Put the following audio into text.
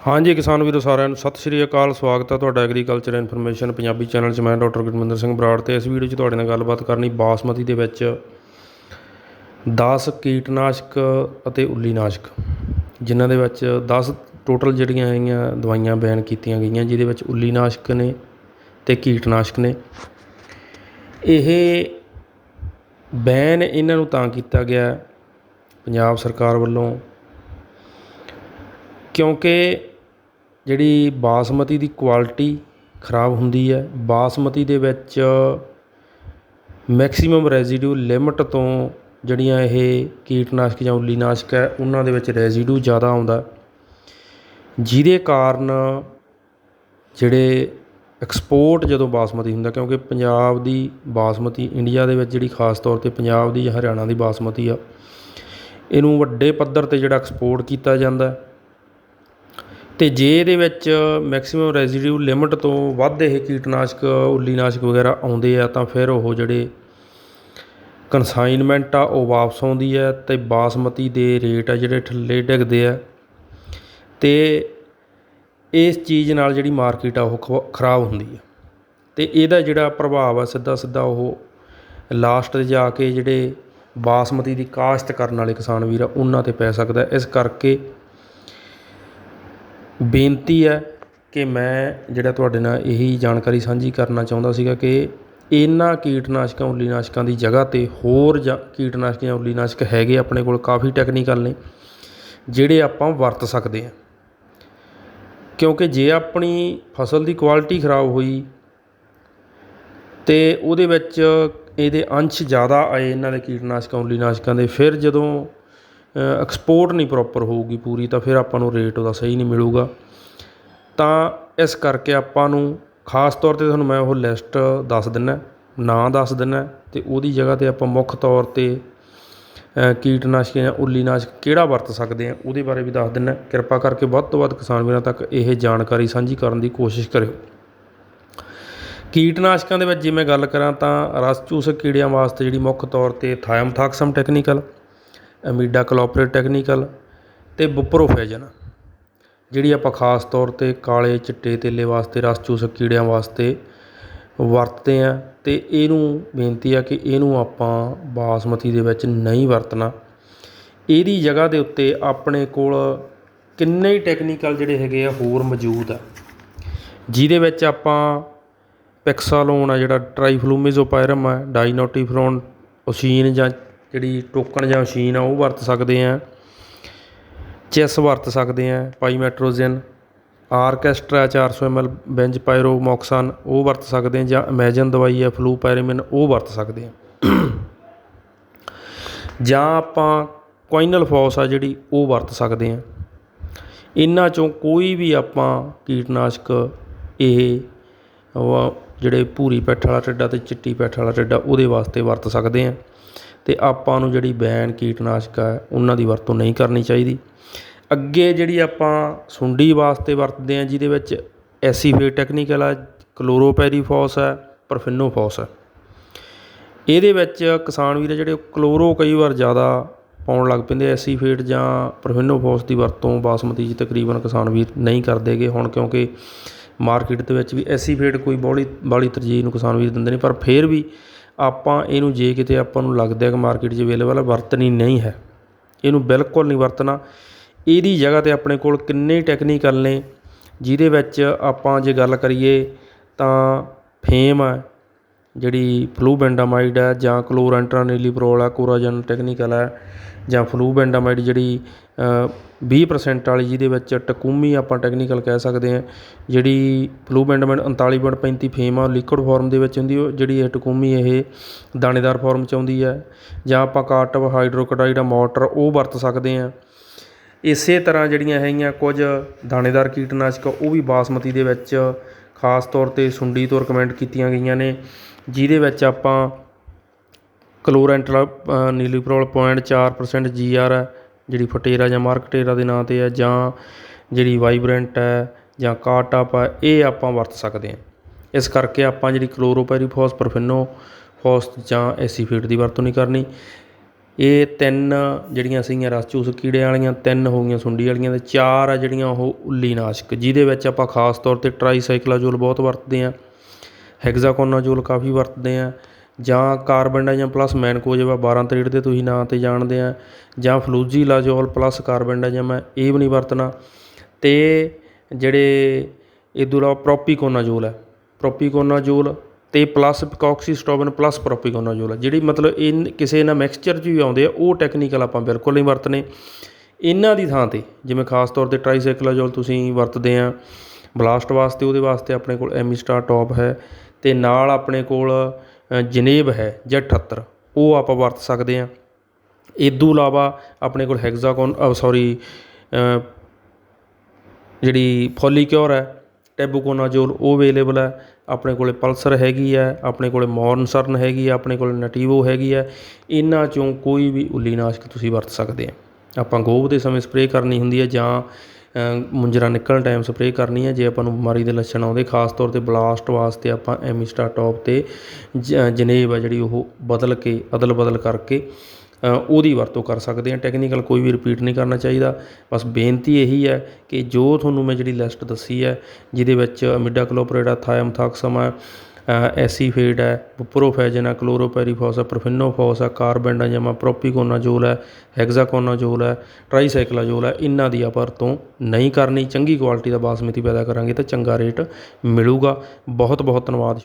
ਹਾਂਜੀ ਕਿਸਾਨ ਵੀਰੋ ਸਾਰਿਆਂ ਨੂੰ ਸਤਿ ਸ਼੍ਰੀ ਅਕਾਲ, ਸਵਾਗਤ ਹੈ ਤੁਹਾਡਾ ਐਗਰੀਕਲਚਰ ਇਨਫੋਰਮੇਸ਼ਨ ਪੰਜਾਬੀ ਚੈਨਲ 'ਚ ਮੈਂ ਡਾਕਟਰ ਗੁਰਮਿੰਦਰ ਸਿੰਘ ਬਰਾੜ ਤੇ ਇਸ ਵੀਡੀਓ 'ਚ ਤੁਹਾਡੇ ਨਾਲ ਗੱਲਬਾਤ ਕਰਨੀ ਬਾਸਮਤੀ ਦੇ ਵਿੱਚ 10 ਕੀਟਨਾਸ਼ਕ ਅਤੇ ਉੱਲੀਨਾਸ਼ਕ, ਜਿਨ੍ਹਾਂ ਦੇ ਵਿੱਚ 10 ਟੋਟਲ ਜਿਹੜੀਆਂ ਹੈਗੀਆਂ ਦਵਾਈਆਂ ਬੈਨ ਕੀਤੀਆਂ ਗਈਆਂ, ਜਿਹਦੇ ਵਿੱਚ ਉੱਲੀਨਾਸ਼ਕ ਨੇ ਤੇ ਕੀਟਨਾਸ਼ਕ ਨੇ। ਇਹ ਬੈਨ ਇਹਨਾਂ ਨੂੰ ਤਾਂ ਕੀਤਾ ਗਿਆ ਪੰਜਾਬ ਸਰਕਾਰ ਵੱਲੋਂ ਕਿਉਂਕਿ ਜਿਹੜੀ ਬਾਸਮਤੀ ਦੀ ਕੁਆਲਿਟੀ ਖਰਾਬ ਹੁੰਦੀ ਹੈ, ਬਾਸਮਤੀ ਦੇ ਵਿੱਚ ਮੈਕਸੀਮਮ ਰੈਜ਼ੀਡਿਊ ਲਿਮਟ ਤੋਂ ਜਿਹੜੀਆਂ ਇਹ ਕੀਟਨਾਸ਼ਕ ਜਾਂ ਉੱਲੀਨਾਸ਼ਕ ਹੈ, ਉਹਨਾਂ ਦੇ ਵਿੱਚ ਰੈਜ਼ੀਡਿਊ ਜ਼ਿਆਦਾ ਆਉਂਦਾ ਜਿਹਦੇ ਕਾਰਨ ਜਿਹੜੇ ਐਕਸਪੋਰਟ ਜਦੋਂ ਬਾਸਮਤੀ ਹੁੰਦਾ, ਕਿਉਂਕਿ ਪੰਜਾਬ ਦੀ ਬਾਸਮਤੀ, ਇੰਡੀਆ ਦੇ ਵਿੱਚ ਜਿਹੜੀ ਖਾਸ ਤੌਰ ਤੇ ਪੰਜਾਬ ਦੀ ਜਾਂ ਹਰਿਆਣਾ ਦੀ ਬਾਸਮਤੀ ਆ, ਇਹਨੂੰ ਵੱਡੇ ਪੱਧਰ ਤੇ ਜਿਹੜਾ ਐਕਸਪੋਰਟ ਕੀਤਾ ਜਾਂਦਾ ਅਤੇ ਜੇ ਇਹਦੇ ਵਿੱਚ ਮੈਕਸੀਮਮ ਰੈਜ਼ੀਡਿਊ ਲਿਮਿਟ ਤੋਂ ਵੱਧ ਇਹ ਕੀਟਨਾਸ਼ਕ, ਉੱਲੀਨਾਸ਼ਕ ਵਗੈਰਾ ਆਉਂਦੇ ਆ, ਤਾਂ ਫਿਰ ਉਹ ਜਿਹੜੇ ਕੰਸਾਈਨਮੈਂਟ ਆ, ਉਹ ਵਾਪਸ ਆਉਂਦੀ ਹੈ ਅਤੇ ਬਾਸਮਤੀ ਦੇ ਰੇਟ ਆ ਜਿਹੜੇ ਥੱਲੇ ਡਿੱਗਦੇ ਆ। ਅਤੇ ਇਸ ਚੀਜ਼ ਨਾਲ ਜਿਹੜੀ ਮਾਰਕੀਟ ਆ, ਉਹ ਖ- ਖਰਾਬ ਹੁੰਦੀ ਹੈ ਅਤੇ ਇਹਦਾ ਜਿਹੜਾ ਪ੍ਰਭਾਵ ਆ ਸਿੱਧਾ ਸਿੱਧਾ ਉਹ ਲਾਸਟ ਤੇ ਜਾ ਕੇ ਜਿਹੜੇ ਬਾਸਮਤੀ ਦੀ ਕਾਸ਼ਤ ਕਰਨ ਵਾਲੇ ਕਿਸਾਨ ਵੀਰ ਆ, ਉਹਨਾਂ ਤੇ ਪੈ ਸਕਦਾ। ਇਸ ਕਰਕੇ ਬੇਨਤੀ ਹੈ ਕਿ ਮੈਂ ਜਿਹੜਾ ਤੁਹਾਡੇ ਨਾਲ ਇਹੀ ਜਾਣਕਾਰੀ ਸਾਂਝੀ ਕਰਨਾ ਚਾਹੁੰਦਾ ਸੀਗਾ ਕਿ ਇਹਨਾਂ ਕੀਟਨਾਸ਼ਕਾਂ, ਉੱਲੀਨਾਸ਼ਕਾਂ ਦੀ ਜਗ੍ਹਾ ਤੇ ਹੋਰ ਜਾਂ ਕੀਟਨਾਸ਼ਕ ਜਾਂ ਉੱਲੀਨਾਸ਼ਕ ਹੈਗੇ ਆਪਣੇ ਕੋਲ ਕਾਫੀ ਟੈਕਨੀਕਲ ਨੇ, ਜਿਹੜੇ ਆਪਾਂ ਵਰਤ ਸਕਦੇ ਹਾਂ। ਕਿਉਂਕਿ ਜੇ ਆਪਣੀ ਫਸਲ ਦੀ ਕੁਆਲਿਟੀ ਖਰਾਬ ਹੋਈ ਤੇ ਉਹਦੇ ਵਿੱਚ ਇਹਦੇ ਅੰਸ਼ ਜ਼ਿਆਦਾ ਆਏ ਇਹਨਾਂ ਦੇ ਕੀਟਨਾਸ਼ਕਾਂ, ਉੱਲੀਨਾਸ਼ਕਾਂ ਦੇ, ਫਿਰ ਜਦੋਂ ਐਕਸਪੋਰਟ ਨਹੀਂ ਪ੍ਰੋਪਰ ਹੋਊਗੀ ਪੂਰੀ, ਤਾਂ ਫਿਰ ਆਪਾਂ ਨੂੰ ਰੇਟ ਉਹਦਾ ਸਹੀ ਨਹੀਂ ਮਿਲੂਗਾ। ਤਾਂ ਇਸ ਕਰਕੇ ਆਪਾਂ ਨੂੰ ਖਾਸ ਤੌਰ ਤੇ ਤੁਹਾਨੂੰ ਮੈਂ ਉਹ ਲਿਸਟ ਦੱਸ ਦਿੰਦਾ ਨਾਂ ਦੱਸ ਦਿੰਦਾ ਅਤੇ ਉਹਦੀ ਜਗ੍ਹਾ ਤੇ ਆਪਾਂ ਮੁੱਖ ਤੌਰ ਤੇ ਕੀਟਨਾਸ਼ਕ ਜਾਂ ਉੱਲੀਨਾਸ਼ਕ ਕਿਹੜਾ ਵਰਤ ਸਕਦੇ ਹਾਂ, ਉਹਦੇ ਬਾਰੇ ਵੀ ਦੱਸ ਦਿੰਦਾ ਕਿਰਪਾ ਕਰਕੇ ਵੱਧ ਤੋਂ ਵੱਧ ਕਿਸਾਨ ਵੀਰਾਂ ਤੱਕ ਇਹ ਜਾਣਕਾਰੀ ਸਾਂਝੀ ਕਰਨ ਦੀ ਕੋਸ਼ਿਸ਼ ਕਰਿਓ। ਕੀਟਨਾਸ਼ਕਾਂ ਦੇ ਵਿੱਚ ਜੇ ਮੈਂ ਗੱਲ ਕਰਾਂ ਤਾਂ ਰਸ ਚੂਸਕ ਕੀੜਿਆਂ ਵਾਸਤੇ ਜਿਹੜੀ ਮੁੱਖ ਤੌਰ ਤੇ ਥਾਇਮਥਾਕਸਮ ਟੈਕਨੀਕਲ ਅਮੀਡਾ ਕਲੋਪਰੇਟ ਟੈਕਨੀਕਲ ਅਤੇ ਬੁਪਰੋਫੈਜਨ ਜਿਹੜੀ ਆਪਾਂ ਖਾਸ ਤੌਰ ਤੇ ਕਾਲੇ ਚਿੱਟੇ ਤੇਲੇ ਵਾਸਤੇ ਰਸ ਚੂਸਕ ਕੀੜਿਆਂ ਵਾਸਤੇ ਵਰਤਦੇ ਹਾਂ ਅਤੇ ਇਹਨੂੰ ਬੇਨਤੀ ਆ ਕਿ ਇਹਨੂੰ ਆਪਾਂ ਬਾਸਮਤੀ ਦੇ ਵਿੱਚ ਨਹੀਂ ਵਰਤਣਾ। ਇਹਦੀ ਜਗ੍ਹਾ ਦੇ ਉੱਤੇ ਆਪਣੇ ਕੋਲ ਕਿੰਨੇ ਹੀ ਟੈਕਨੀਕਲ ਜਿਹੜੇ ਹੈਗੇ ਆ ਹੋਰ ਮੌਜੂਦ ਆ। ਜਿਹਦੇ ਵਿੱਚ ਆਪਾਂ ਪਿਕਸਾਲੋਨ ਆ ਜਿਹੜਾ ਟਰਾਈਫਲੂਮਿਜ਼ੋਪਾਇਰਮ ਆ ਡਾਈਨੋਟੀਫਲੋਨ ਓਸ਼ੀਨ ਜਾਂ ਜਿਹੜੀ ਟੋਕਨ ਜਾਂ ਮਸ਼ੀਨ ਆ, ਉਹ ਵਰਤ ਸਕਦੇ ਆ। ਚੈਸ ਵਰਤ ਸਕਦੇ ਹਾਂ ਪਾਈਮੈਟਰੋਜ਼ਨ ਆਰਕੈਸਟਰਾ 400 ml ਬੈਂਜ ਪਾਇਰੋਮੋਕਸਨ ਉਹ ਵਰਤ ਸਕਦੇ ਆ ਜਾਂ ਇਮੇਜਨ ਦਵਾਈ ਹੈ ਫਲੂ ਪੈਰਾਮਿਨ, ਉਹ ਵਰਤ ਸਕਦੇ ਆ। ਜਾਂ ਆਪਾਂ ਕੋਇਨਲ ਫੌਸ ਆ ਜਿਹੜੀ, ਉਹ ਵਰਤ ਸਕਦੇ ਹਾਂ ਇਹਨਾਂ ਚੋਂ ਕੋਈ ਵੀ ਆਪਾਂ ਕੀਟਨਾਸ਼ਕ, ਇਹ ਜਿਹੜੇ ਭੂਰੀ ਪੈਠ ਵਾਲਾ ਟਿੱਡਾ ਤੇ ਚਿੱਟੀ ਪੈਠ ਵਾਲਾ ਟਿੱਡਾ, ਉਹਦੇ ਵਾਸਤੇ ਵਰਤ ਸਕਦੇ ਹਾਂ ਅਤੇ ਆਪਾਂ ਨੂੰ ਜਿਹੜੀ ਬੈਨ ਕੀਟਨਾਸ਼ਕ ਹੈ, ਉਹਨਾਂ ਦੀ ਵਰਤੋਂ ਨਹੀਂ ਕਰਨੀ ਚਾਹੀਦੀ। ਅੱਗੇ ਜਿਹੜੀ ਆਪਾਂ ਸੁੰਡੀ ਵਾਸਤੇ ਵਰਤਦੇ ਹਾਂ, ਜਿਹਦੇ ਵਿੱਚ ਐਸੀਫੇਟ ਟੈਕਨੀਕਲ ਆ ਕਲੋਰੋਪੈਰੀਫੋਸ ਹੈ ਪਰਫਿਨੋਫੋਸ ਹੈ। ਇਹਦੇ ਵਿੱਚ ਕਿਸਾਨ ਵੀਰ ਆ ਜਿਹੜੇ ਕਲੋਰੋ ਕਈ ਵਾਰ ਜ਼ਿਆਦਾ ਪਾਉਣ ਲੱਗ ਪੈਂਦੇ ਐਸੀਫੇਟ ਜਾਂ ਪਰਫਿਨੋਫੋਸ ਦੀ ਵਰਤੋਂ ਬਾਸਮਤੀ 'ਚ ਤਕਰੀਬਨ ਕਿਸਾਨ ਵੀਰ ਨਹੀਂ ਕਰਦੇਗੇ ਹੁਣ, ਕਿਉਂਕਿ ਮਾਰਕੀਟ ਦੇ ਵਿੱਚ ਵੀ ਐਸੀਫੇਟ ਕੋਈ ਬੋਲੀ ਬਾਲੀ ਤਰਜੀਹ ਨੂੰ ਕਿਸਾਨ ਵੀਰ ਦਿੰਦੇ ਨੇ, ਪਰ ਫਿਰ ਵੀ ਆਪਾਂ ਇਹਨੂੰ ਜੇ ਕਿਤੇ ਆਪਾਂ ਨੂੰ ਲੱਗਦਾ ਕਿ ਮਾਰਕੀਟ 'ਚ ਅਵੇਲੇਬਲ ਹੈ ਵਰਤਣੀ ਨਹੀਂ ਹੈ। ਇਹਨੂੰ ਬਿਲਕੁਲ ਨਹੀਂ ਵਰਤਣਾ। ਇਹਦੀ ਜਗ੍ਹਾ ਤੇ ਆਪਣੇ ਕੋਲ ਕਿੰਨੇ ਟੈਕਨੀਕਲ ਨੇ, ਜਿਹਦੇ ਵਿੱਚ ਆਪਾਂ ਜੇ ਗੱਲ ਕਰੀਏ ਤਾਂ ਫੇਮ ਹੈ ਜਿਹੜੀ ਫਲੂਬੈਂਡਾਮਾਈਡ ਹੈ ਜਾਂ ਕਲੋਰੈਂਟਰਾਨੀਲੀਪਰੋਲ ਹੈ ਕੋਰਾਜਨ ਟੈਕਨੀਕਲ ਹੈ, ਜਾਂ ਫਲੂਬੈਂਡਾਮਾਈਡ ਜਿਹੜੀ ਵੀਹ 20% ਵਾਲੀ ਜਿਹਦੇ ਵਿੱਚ ਟਕੂਮੀ ਆਪਾਂ ਟੈਕਨੀਕਲ ਕਹਿ ਸਕਦੇ ਹਾਂ, ਜਿਹੜੀ ਫਲੂਬੈਂਡਾਮਾਈਡ 39.35 ਫੇਮ ਆ ਲਿਕੁਇਡ ਫੋਰਮ ਦੇ ਵਿੱਚ ਹੁੰਦੀ ਉਹ ਜਿਹੜੀ ਇਹ ਟਕੂਮੀ ਇਹ ਦਾਣੇਦਾਰ ਫੋਰਮ ਚ ਆਉਂਦੀ ਹੈ, ਜਾਂ ਆਪਾਂ ਕਾਟਵ ਹਾਈਡਰੋਕੋਡਾਈਡ ਮੋਟਰ ਉਹ ਵਰਤ ਸਕਦੇ ਹਾਂ। ਇਸੇ ਤਰ੍ਹਾਂ ਜਿਹੜੀਆਂ ਹੈਗੀਆਂ ਕੁਝ ਦਾਣੇਦਾਰ ਕੀਟਨਾਸ਼ਕ, ਉਹ ਵੀ ਬਾਸਮਤੀ ਦੇ ਵਿੱਚ ਖਾਸ ਤੌਰ ਤੇ ਸੁੰਡੀ ਤੋਂ ਰეკਮੈਂਡ ਕੀਤੀਆਂ ਗਈਆਂ ਨੇ, ਜਿਹਦੇ ਵਿੱਚ ਆਪਾਂ ਕਲੋਰੈਂਟਲ ਨੀਲੀਪਰੋਲ ਪੁਆਇੰਟ ਚਾਰ ਪ੍ਰਸੈਂਟ ਜੀ ਆਰ ਹੈ, ਜਿਹੜੀ ਫਟੇਰਾ ਜਾਂ ਮਾਰਕਟੇਰਾ ਦੇ ਨਾਂ ਤੇ ਹੈ, ਜਾਂ ਜਿਹੜੀ ਵਾਈਬ੍ਰੈਂਟ ਹੈ, ਜਾਂ ਕਾਟਾਪ ਹੈ, ਇਹ ਆਪਾਂ ਵਰਤ ਸਕਦੇ ਹਾਂ। ਇਸ ਕਰਕੇ ਆਪਾਂ ਜਿਹੜੀ ਕਲੋਰੋਪੈਰੀਫੋਸ ਪਰਫਿਨੋ ਫੋਸ ਜਾਂ ਐਸੀਫੇਟ ਦੀ ਵਰਤੋਂ ਨਹੀਂ ਕਰਨੀ। ਇਹ ਤਿੰਨ ਜਿਹੜੀਆਂ ਸੀਗੀਆਂ ਰਸ ਚੂਸ ਕੀੜੇ ਵਾਲੀਆਂ, ਤਿੰਨ ਹੋ ਗਈਆਂ ਸੁੰਡੀ ਵਾਲੀਆਂ ਅਤੇ ਚਾਰ ਆ ਜਿਹੜੀਆਂ ਉਹ ਉੱਲੀ ਨਾਸ਼ਕ, ਜਿਹਦੇ ਵਿੱਚ ਆਪਾਂ ਖਾਸ ਤੌਰ ਤੇ ਟਰਾਈਸਾਈਕਲਾਜੋਲ ਬਹੁਤ ਵਰਤਦੇ ਹਾਂ ਹੈਗਜ਼ਾਕੋਨਾਜੋਲ ਕਾਫੀ ਵਰਤਦੇ ਹਾਂ, ਜਾਂ ਕਾਰਬਨਡਾਜ਼ਮ ਪਲੱਸ ਮੈਨਕੋਜੇਵਾ 12 ਤਰੀੜ ਦੇ ਤੁਸੀਂ ਨਾਂ ਤੇ ਜਾਣਦੇ ਆ ਜਾਂ ਫਲੂਜੀਲਾਜੋਲ ਪਲੱਸ ਕਾਰਬਨਡਾਜ਼ਮ ਹੈ ਇਹ ਵੀ ਨਹੀਂ ਵਰਤਣਾ, ਤੇ ਜਿਹੜੇ ਇਹ ਤੋਂ ਇਲਾਵਾ ਪ੍ਰੋਪੀਕੋਨਾਜੋਲ ਹੈ ਪ੍ਰੋਪੀਕੋਨਾਜੋਲ ਅਤੇ ਪਲੱਸ ਪਿਕੌਕਸੀਸਟੋਬਨ ਪਲੱਸ ਪ੍ਰੋਪੀਕੋਨਾਜੋਲ ਹੈ ਜਿਹੜੀ ਮਤਲਬ ਇਨ ਕਿਸੇ ਨਾਲ ਮਿਕਸਚਰ 'ਚ ਵੀ ਆਉਂਦੇ ਆ, ਉਹ ਟੈਕਨੀਕਲ ਆਪਾਂ ਬਿਲਕੁਲ ਨਹੀਂ ਵਰਤਨੇ। ਇਹਨਾਂ ਦੀ ਥਾਂ ਤੇ, ਜਿਵੇਂ ਖਾਸ ਤੌਰ ਤੇ ਟਰਾਈਸਾਈਕਲਾਜੋਲ ਤੁਸੀਂ ਵਰਤਦੇ ਆ ਬਲਾਸਟ ਵਾਸਤੇ, ਉਹਦੇ ਵਾਸਤੇ ਆਪਣੇ ਕੋਲ ਐਮੀਸਟਾਰ ਟੌਪ ਹੈ, ਤੇ ਨਾਲ ਆਪਣੇ ਕੋਲ ਜਨੇਬ ਹੈ ਜਾਂ 78 ਉਹ ਆਪਾਂ ਵਰਤ ਸਕਦੇ ਆ। ਇਦੋਂ ਇਲਾਵਾ ਆਪਣੇ ਕੋਲ ਹੈਗਜ਼ਾਕੋਨ ਸੌਰੀ ਜਿਹੜੀ ਫੋਲੀਕਿਓਰ ਹੈ ਟੈਬੂਕੋਨਾਜੋਲ ਉਹ ਅਵੇਲੇਬਲ ਹੈ ਆਪਣੇ ਕੋਲ ਪਲਸਰ ਹੈਗੀ ਹੈ ਆਪਣੇ ਕੋਲੇ ਮੌਰਨਸਰਨ ਹੈਗੀ ਹੈ ਆਪਣੇ ਕੋਲ ਨਟੀਵੋ ਹੈਗੀ ਹੈ ਇਹਨਾਂ ਚੋਂ ਕੋਈ ਵੀ ਉੱਲੀਨਾਸ਼ਕ ਤੁਸੀਂ ਵਰਤ ਸਕਦੇ ਆ। ਆਪਾਂ ਗੋਭ ਦੇ ਸਮੇਂ ਸਪਰੇਅ ਕਰਨੀ ਹੁੰਦੀ ਹੈ ਜਾਂ ਅ, ਮੁੰਜਰਾ ਨਿਕਲਣ ਟਾਈਮ ਸਪਰੇਅ ਕਰਨੀ ਹੈ ਜੇ ਆਪਾਂ ਨੂੰ ਬਿਮਾਰੀ ਦੇ ਲੱਛਣ ਆਉਂਦੇ ਖਾਸ ਤੌਰ ਤੇ ਬਲਾਸਟ ਵਾਸਤੇ ਆਪਾਂ ਐਮਿਸਟਾ ਟੌਪ ਤੇ ਜ- ਜਨੇਬ ਆ ਜਿਹੜੀ ਉਹ ਬਦਲ ਕੇ ਅਦਲ ਬਦਲ ਕਰਕੇ ਉਹਦੀ ਵਰਤੋਂ ਕਰ ਸਕਦੇ ਹਾਂ। ਟੈਕਨੀਕਲ ਕੋਈ ਵੀ ਰਿਪੀਟ ਨਹੀਂ ਕਰਨਾ ਚਾਹੀਦਾ। ਬਸ ਬੇਨਤੀ ਇਹੀ ਹੈ ਕਿ ਜੋ ਤੁਹਾਨੂੰ ਮੈਂ ਜਿਹੜੀ ਲਿਸਟ ਦੱਸੀ ਹੈ, ਜਿਹਦੇ ਵਿੱਚ ਅਮਿਡਾ ਕਲੋਪਰੇਟਾ ਥਾਇਮਥਾਕਸਮ ਹੈ ਐਸੀਫੇਡ ਹੈ, ਬੁਪਰੋਫੈਜਨ ਹੈ, ਕਲੋਰੋਪੈਰੀਫੋਸ ਹੈ, ਪ੍ਰੋਫਿਨੋਫੋਸ ਹੈ, ਕਾਰਬੈਂਡਾਜਮ ਪ੍ਰੋਪੀਕੋਨਾਜੋਲ ਹੈ, ਹੈਗਜ਼ਾਕੋਨਾਜੋਲ ਹੈ ਟਰਾਈਸਾਈਕਲਾਜੋਲ ਹੈ, ਇਹਨਾਂ ਦੀ ਆਪਾਂ ਵਰਤੋਂ ਨਹੀਂ ਕਰਨੀ। ਚੰਗੀ ਕੁਆਲਿਟੀ ਦਾ ਬਾਸਮਤੀ ਪੈਦਾ ਕਰਾਂਗੇ ਤਾਂ ਚੰਗਾ ਰੇਟ ਮਿਲੂਗਾ। ਬਹੁਤ ਬਹੁਤ ਧੰਨਵਾਦ।